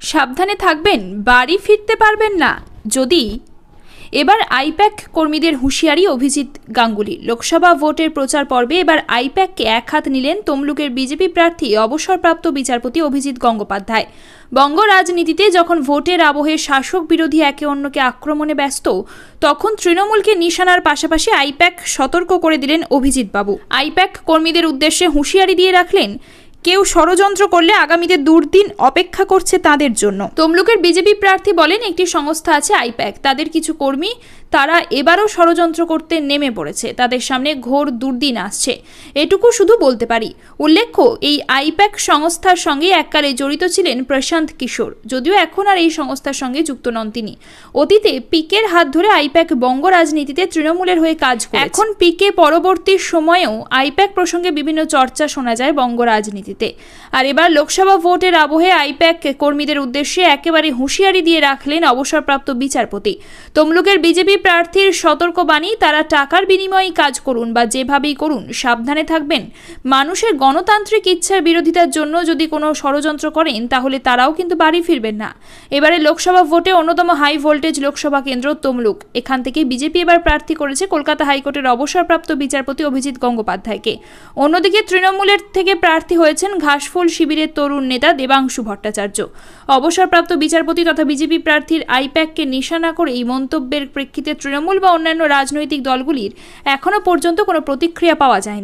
সাবধানে থাকবেন, বাড়ি ফিরতে পারবেন না। যদি, এবার আইপ্যাক কর্মীদের হুঁশিয়ারি অভিজিৎ গাঙ্গুলি। লোকসভা ভোটের প্রচার পর্বে এবার আইপ্যাককে এক হাত নিলেন তমলুকের বিজেপি প্রার্থী, অবসরপ্রাপ্ত বিচারপতি অভিজিৎ গঙ্গোপাধ্যায়। বঙ্গ রাজনীতিতে যখন ভোটের আবহে শাসক বিরোধী একে অন্যকে আক্রমণে ব্যস্ত, তখন তৃণমূলকে নিশানার পাশাপাশি আইপ্যাক সতর্ক করে দিলেন অভিজিৎবাবু আইপ্যাক কর্মীদের উদ্দেশ্যে হুঁশিয়ারি দিয়ে রাখলেন কেউ ষড়যন্ত্র করলে আগামীতে দুর্দিন অপেক্ষা করছে তাদের জন্য। তমলুকের বিজেপি প্রার্থী বলেন, একটি সংস্থা আছে আইপ্যাক। তাদের কিছু কর্মী, তারা এবারও ষড়যন্ত্র করতে নেমে পড়েছে। তাদের সামনে ঘোর দুর্দিন আসছে। এটুকু শুধু বলতে পারি। উল্লেখ্য, এই আইপ্যাক সংস্থার সঙ্গে এককালে জড়িত ছিলেন প্রশান্ত কিশোর। যদিও এখন আর এই সংস্থার সঙ্গে যুক্ত নন তিনি। অতীতে পিকের হাত ধরে আইপ্যাক বঙ্গ রাজনীতিতে তৃণমূলের হয়ে কাজ করে এখন পিকে পরবর্তী সময়েও আইপ্যাক প্রসঙ্গে বিভিন্ন চর্চা শোনা যায় বঙ্গ রাজনীতিতে আর এবার লোকসভা ভোটের আবহে আইপ্যাক কর্মীদের উদ্দেশ্যে একেবারে হুঁশিয়ারি দিয়ে রাখলেন অবসরপ্রাপ্ত বিচারপতি। তমলুকের বিজেপি প্রার্থীর সতর্কবাণী, তারা টাকার বিনিময়ে কাজ করুন বা যেভাবেই করুন, সাবধানে থাকবেন। মানুষের গণতান্ত্রিক ইচ্ছার বিরোধিতার জন্য যদি কোনো ষড়যন্ত্র করেন, তাহলে তারাও কিন্তু বাড়ি ফিরবেন না। এবারে লোকসভা ভোটে অন্যতম হাই ভোল্টেজ লোকসভা কেন্দ্র তমলুক। এখান থেকে বিজেপি এবার প্রার্থী করেছে কলকাতা হাইকোর্টের অবসরপ্রাপ্ত বিচারপতি অভিজিৎ গঙ্গোপাধ্যায়কে। অন্যদিকে তৃণমূলের থেকে প্রার্থী হয়েছেন ঘাসফুল শিবিরের তরুণ নেতা দেবাংশু ভট্টাচার্য। অবসরপ্রাপ্ত বিচারপতি তথা বিজেপি প্রার্থীর আইপ্যাককে নিশানা করে এই মন্তব্যের প্রেক্ষিতে তৃণমূল বা অন্যান্য রাজনৈতিক দলগুলির এখনও পর্যন্ত কোনো প্রতিক্রিয়া পাওয়া যায়নি।